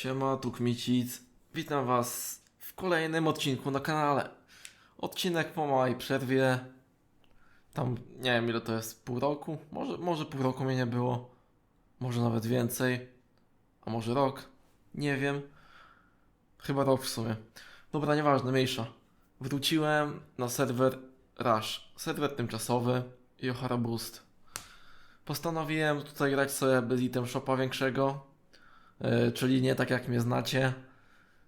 Siema, tu Kmicic. Witam was w kolejnym odcinku na kanale. Odcinek po małej przerwie. Tam nie wiem ile to jest, pół roku? Może, może pół roku mnie nie było. Może nawet więcej. A może rok? Nie wiem. Chyba rok w sumie. Dobra, nieważne, mniejsza. Wróciłem na serwer Rush. Serwer tymczasowy Johara Boost. Postanowiłem tutaj grać sobie bez item shopa większego. Yy, czyli nie tak jak mnie znacie.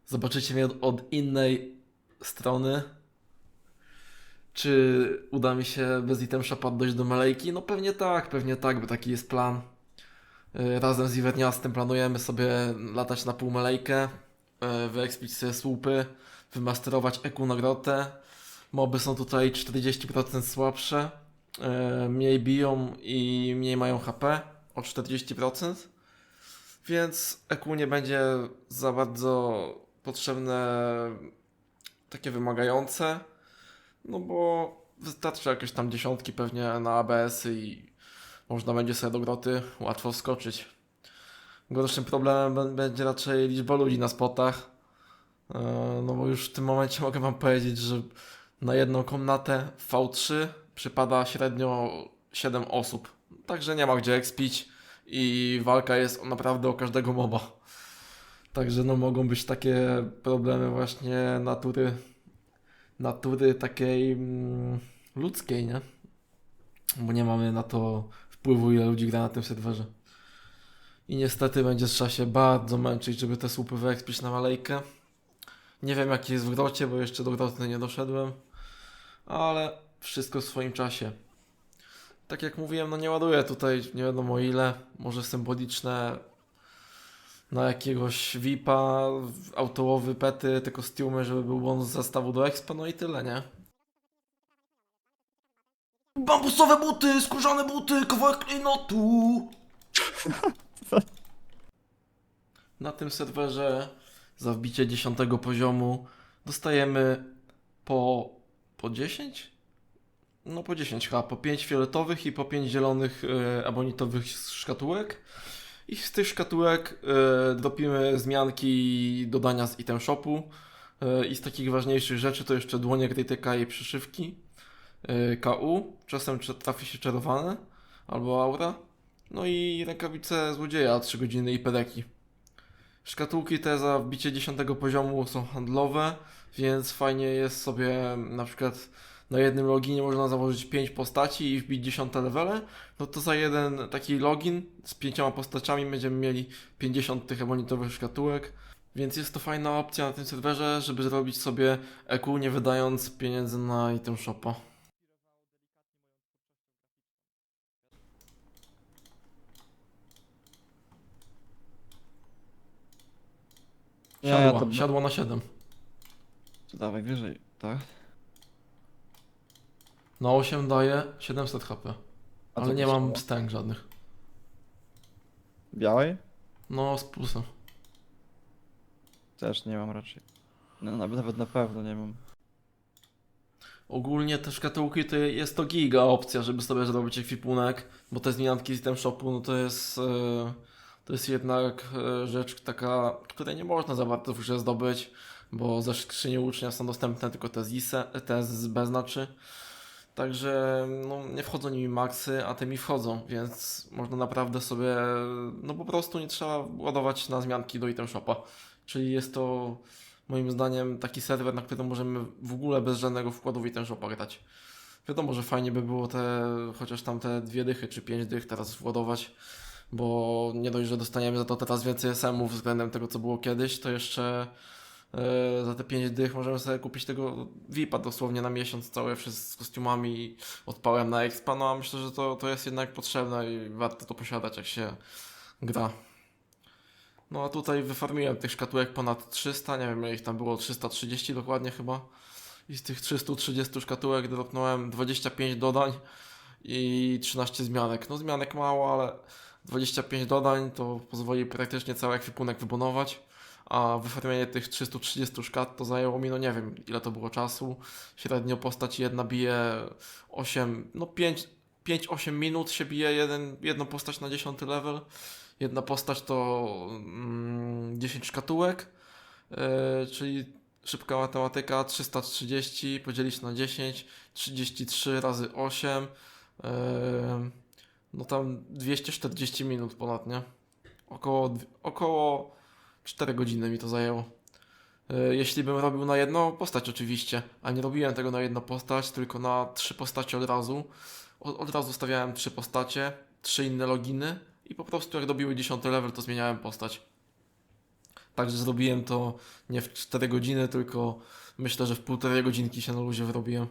Zobaczycie mnie od, innej strony. Czy uda mi się bez item shopa dojść do Malejki? No pewnie tak, pewnie tak, bo taki jest plan. Yy, Razem z Iwerniastem planujemy sobie latać na pół Malejkę, yy, wyekspić sobie słupy, wymasterować Eku na grotę. Moby są tutaj 40% słabsze, mniej biją i mniej mają HP o 40%. Więc EQ nie będzie za bardzo potrzebne takie wymagające. No bo wystarczy jakieś tam dziesiątki pewnie na ABS-y i można będzie sobie do groty łatwo wskoczyć. Gorszym problemem bę- będzie raczej liczba ludzi na spotach. E, No bo już w tym momencie mogę wam powiedzieć, że na jedną komnatę w V3 przypada średnio 7 osób. Także nie ma gdzie expić i walka jest naprawdę o każdego moba. Także no mogą być takie problemy właśnie natury natury takiej mm, ludzkiej, nie? Bo nie mamy na to wpływu ile ludzi gra na tym serwerze. I niestety będzie trzeba się bardzo męczyć, żeby te słupy wyekspić na malejkę. Nie wiem jaki jest w grocie, bo jeszcze do groty nie doszedłem. Ale wszystko w swoim czasie tak jak mówiłem, no nie ładuję tutaj nie wiadomo ile, może symboliczne na jakiegoś VIPa, autołowy pety, te kostiumy, żeby był bonus z zestawu do expa, no i tyle, nie? Bambusowe buty, skórzane buty, kawałek klejnotu! Na tym serwerze za wbicie 10 poziomu dostajemy po, po 10? No po 10 chyba, po 5 fioletowych i po 5 zielonych e, abonitowych szkatułek. I z tych szkatułek e, dropimy zmianki dodania z item shopu. E, I z takich ważniejszych rzeczy to jeszcze dłonie krytyka i przyszywki. E, KU, czasem trafi się czarowane albo aura. No i rękawice złodzieja 3 godziny i pedeki. Szkatułki te za wbicie 10 poziomu są handlowe, więc fajnie jest sobie na przykład na jednym loginie można założyć 5 postaci i wbić 10 levele, no to za jeden taki login z pięcioma postaciami będziemy mieli 50 tych ebonitowych szkatułek, więc jest to fajna opcja na tym serwerze, żeby zrobić sobie EQ nie wydając pieniędzy na item shopa. Nie, Siadła, to- siadło na 7. To dawaj wyżej, tak? Na 8 daje 700 HP, A ale nie mam było? stęk żadnych. Białej? No z plusem. Też nie mam raczej. No, nawet, nawet na pewno nie mam. Ogólnie te szkatułki to jest to giga opcja, żeby sobie zrobić ekwipunek, bo te zmianki z item shopu no to jest e, to jest jednak e, rzecz taka, której nie można za bardzo w grze zdobyć, bo ze skrzyni ucznia są dostępne tylko te z ISE, te z B znaczy. Także no, nie wchodzą nimi maksy, a te mi wchodzą, więc można naprawdę sobie, no po prostu nie trzeba ładować na zmianki do item shopa. Czyli jest to moim zdaniem taki serwer, na którym możemy w ogóle bez żadnego wkładu w item shopa grać. Wiadomo, że fajnie by było te, chociaż tam te dwie dychy czy pięć dych teraz władować, bo nie dość, że dostaniemy za to teraz więcej SM-ów względem tego, co było kiedyś, to jeszcze za te pięć dych możemy sobie kupić tego VIP-a dosłownie na miesiąc cały z kostiumami i odpałem na expa, no a myślę, że to, to jest jednak potrzebne i warto to posiadać, jak się gra. No a tutaj wyfarmiłem tych szkatułek ponad 300, nie wiem ile ich tam było, 330 dokładnie chyba. I z tych 330 szkatułek dropnąłem 25 dodań i 13 zmianek. No zmianek mało, ale 25 dodań to pozwoli praktycznie cały ekwipunek wybonować. A wyfarmienie tych 330 szkat to zajęło mi, no nie wiem ile to było czasu. Średnio postać jedna bije 8, no 5, 5-8 minut się bije jeden, jedną postać na 10 level. jedna postać to mm, 10 szkatułek, e, czyli szybka matematyka 330 podzielić na 10, 33 razy 8, e, no tam 240 minut ponad, nie? Około, około 4 godziny mi to zajęło. E, Jeśli bym robił na jedną postać oczywiście, a nie robiłem tego na jedną postać, tylko na trzy postacie od razu. Od, od razu stawiałem trzy postacie, trzy inne loginy i po prostu jak robiły 10 level, to zmieniałem postać. Także zrobiłem to nie w 4 godziny, tylko myślę, że w półtorej godzinki się na luzie wyrobiłem.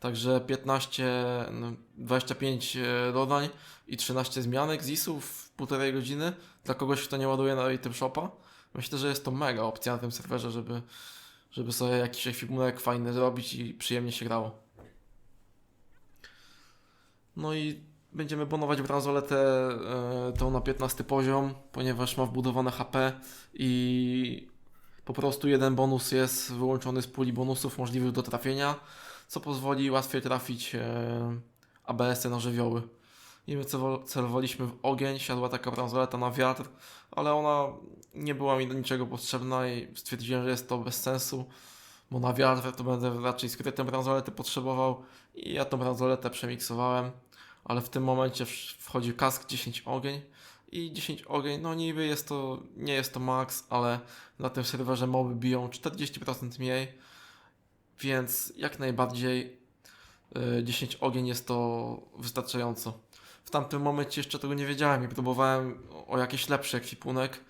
Także 15, no, 25 e, dodań i 13 zmianek z ISU w półtorej godziny dla kogoś, kto nie ładuje na item shopa. Myślę, że jest to mega opcja na tym serwerze, żeby, żeby sobie jakiś ekwipunek fajny zrobić i przyjemnie się grało. No i będziemy bonować bransoletę e, tą na 15 poziom, ponieważ ma wbudowane HP i po prostu jeden bonus jest wyłączony z puli bonusów możliwych do trafienia, co pozwoli łatwiej trafić e, ABS-y na żywioły. I my celowaliśmy w ogień, siadła taka bransoleta na wiatr, ale ona nie była mi do niczego potrzebna i stwierdziłem, że jest to bez sensu, bo na wiatr to będę raczej skrytą bransoletę potrzebował i ja tą bransoletę przemiksowałem, ale w tym momencie wchodzi kask 10 ogień i 10 ogień, no niby jest to, nie jest to max, ale na tym serwerze moby biją 40% mniej, więc jak najbardziej y, 10 ogień jest to wystarczająco. W tamtym momencie jeszcze tego nie wiedziałem i próbowałem o- jakiś lepszy ekwipunek,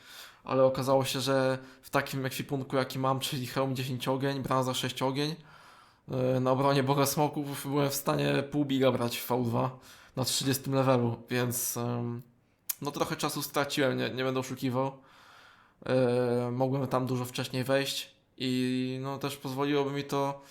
ale okazało się, że w takim ekwipunku jaki mam, czyli hełm 10 ogień, branza 6 ogień, y, na obronie Boga Smoków byłem w stanie pół biga brać w V2 na 30 levelu, więc no trochę czasu straciłem, nie, nie będę oszukiwał. Yy, mogłem tam dużo wcześniej wejść i no też pozwoliłoby mi to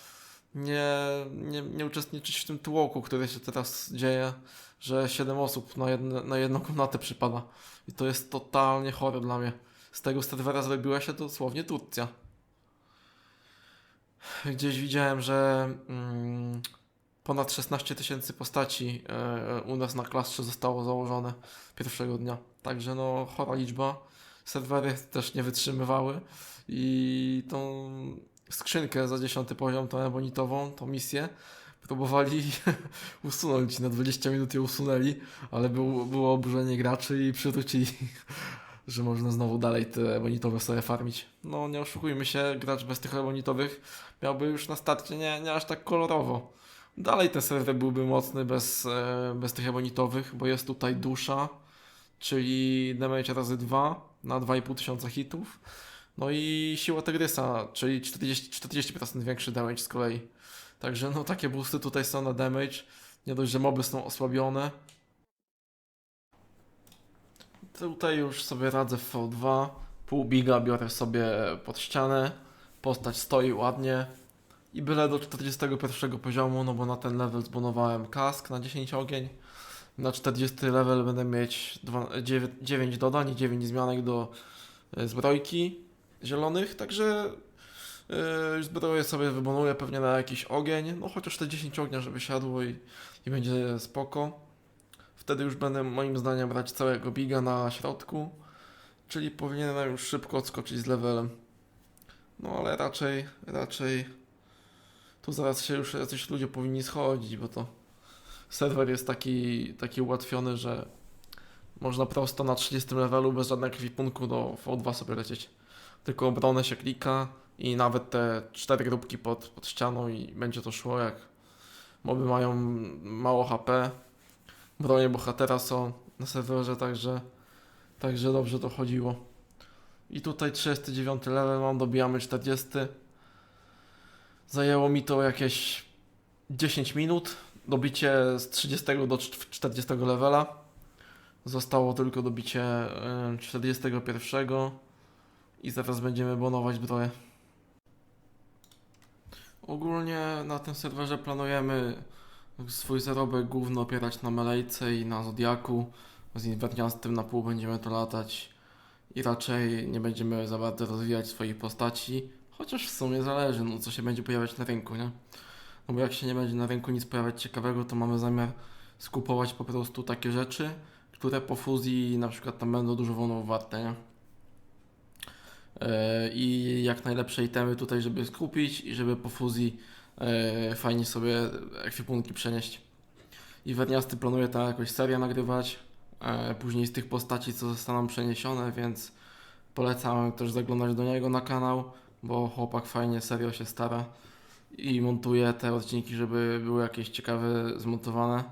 nie, nie, nie uczestniczyć w tym tłoku, który się teraz dzieje, że 7 osób na, jedne, na jedną komnatę przypada. I to jest totalnie chore dla mnie. Z tego serwera zrobiła się dosłownie Turcja. Gdzieś widziałem, że mm, ponad 16 tysięcy postaci e, u nas na klastrze zostało założone pierwszego dnia. Także no chora liczba. Serwery też nie wytrzymywały i tą skrzynkę za 10 poziom, tą ebonitową, tą misję próbowali usunąć. Na 20 minut je usunęli, ale był, było oburzenie graczy i przywrócili, że można znowu dalej te ebonitowe sobie farmić. No nie oszukujmy się, gracz bez tych ebonitowych miałby już na starcie nie, nie aż tak kolorowo. Dalej ten serwer byłby mocny bez, e, bez tych ebonitowych, bo jest tutaj dusza, czyli damage razy 2 na 2,5 tysiąca hitów. No i siła Tygrysa, czyli 40%, 40% większy damage z kolei. Także no takie boosty tutaj są na damage. Nie dość, że moby są osłabione. Tutaj już sobie radzę w V2. Pół biga biorę sobie pod ścianę. Postać stoi ładnie. I byle do 41 poziomu, no bo na ten level zbunowałem kask na 10 ogień. Na 40 level będę mieć 9, 9 dodań i 9 zmianek do e, zbrojki zielonych, także yy, zbroję sobie wybonuję pewnie na jakiś ogień, no chociaż te 10 ognia, żeby siadło i, i będzie spoko. Wtedy już będę moim zdaniem brać całego biga na środku, czyli powinienem już szybko odskoczyć z levelem. No ale raczej, raczej tu zaraz się już jacyś ludzie powinni schodzić, bo to serwer jest taki, taki ułatwiony, że można prosto na 30 levelu bez żadnego ekwipunku do V2 sobie lecieć. Tylko obronę się klika i nawet te cztery grupki pod, pod ścianą i będzie to szło jak moby mają mało HP. Bronie bohatera są na serwerze, także, także dobrze to chodziło. I tutaj 39 level mam, dobijamy 40. Zajęło mi to jakieś 10 minut. Dobicie z 30 do cz- 40 levela. Zostało tylko dobicie y, 41 i zaraz będziemy bonować zbroję. Ogólnie na tym serwerze planujemy swój zarobek główny opierać na Melejce i na Zodiaku. Z Inverniastem na pół będziemy to latać i raczej nie będziemy za bardzo rozwijać swoich postaci, chociaż w sumie zależy, no co się będzie pojawiać na rynku, nie? No bo jak się nie będzie na rynku nic pojawiać ciekawego, to mamy zamiar skupować po prostu takie rzeczy, które po fuzji na przykład tam będą dużo wolno warte, nie? E, I jak najlepsze itemy tutaj, żeby skupić i żeby po fuzji e, fajnie sobie ekwipunki przenieść. I Werniasty planuje tam jakąś serię nagrywać, e, później z tych postaci, co zostaną przeniesione, więc polecam też zaglądać do niego na kanał, bo chłopak fajnie, serio się stara i montuje te odcinki, żeby były jakieś ciekawe zmontowane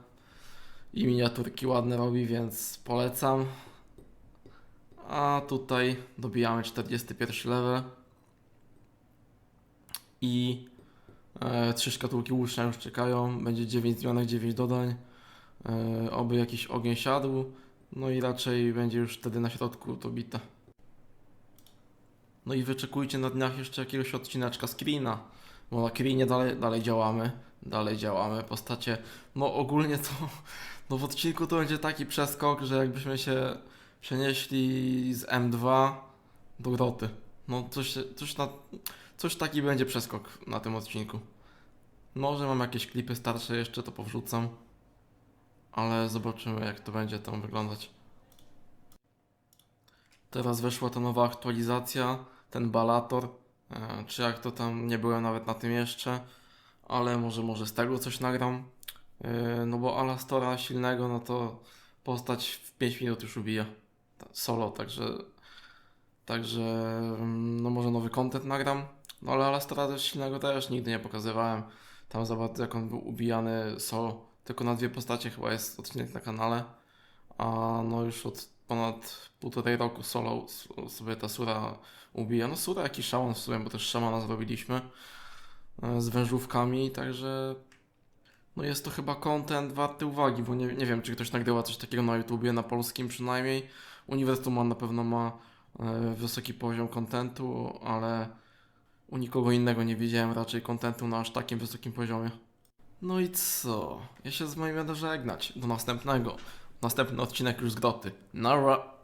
i miniaturki ładne robi, więc polecam. A tutaj dobijamy 41 level. I e, trzy szkatułki łuczne już czekają, będzie 9 zmianek, 9 dodań, e, oby jakiś ogień siadł, no i raczej będzie już wtedy na środku to bite. No i wyczekujcie na dniach jeszcze jakiegoś odcineczka screena, bo na screenie dalej, dalej działamy, dalej działamy, postacie, no ogólnie to, no w odcinku to będzie taki przeskok, że jakbyśmy się przenieśli z M2 do groty. No coś, coś, na, coś taki będzie przeskok na tym odcinku. Może mam jakieś klipy starsze jeszcze, to powrzucam, ale zobaczymy jak to będzie tam wyglądać. Teraz weszła ta nowa aktualizacja, ten balator, e, czy jak to tam, nie byłem nawet na tym jeszcze, ale może, może z tego coś nagram. E, No bo Alastora silnego, no to postać w 5 minut już ubija. Solo, także, także mm, no może nowy content nagram. No ale Alastora też silnego też nigdy nie pokazywałem. Tam za jak on był ubijany solo. Tylko na dwie postacie chyba jest odcinek na kanale. A no już od ponad półtorej roku solo sobie ta Sura ubija. No Sura jakiś szaman w sumie, bo też szamana zrobiliśmy e, z wężówkami, także no jest to chyba content warty uwagi, bo nie, nie wiem, czy ktoś nagrywa coś takiego na YouTubie, na polskim przynajmniej. Uniwersum na pewno ma e, wysoki poziom kontentu, ale u nikogo innego nie widziałem raczej kontentu na aż takim wysokim poziomie. No i co? Ja się z moim będę żegnać. Do następnego. Następny odcinek już z groty. Nara!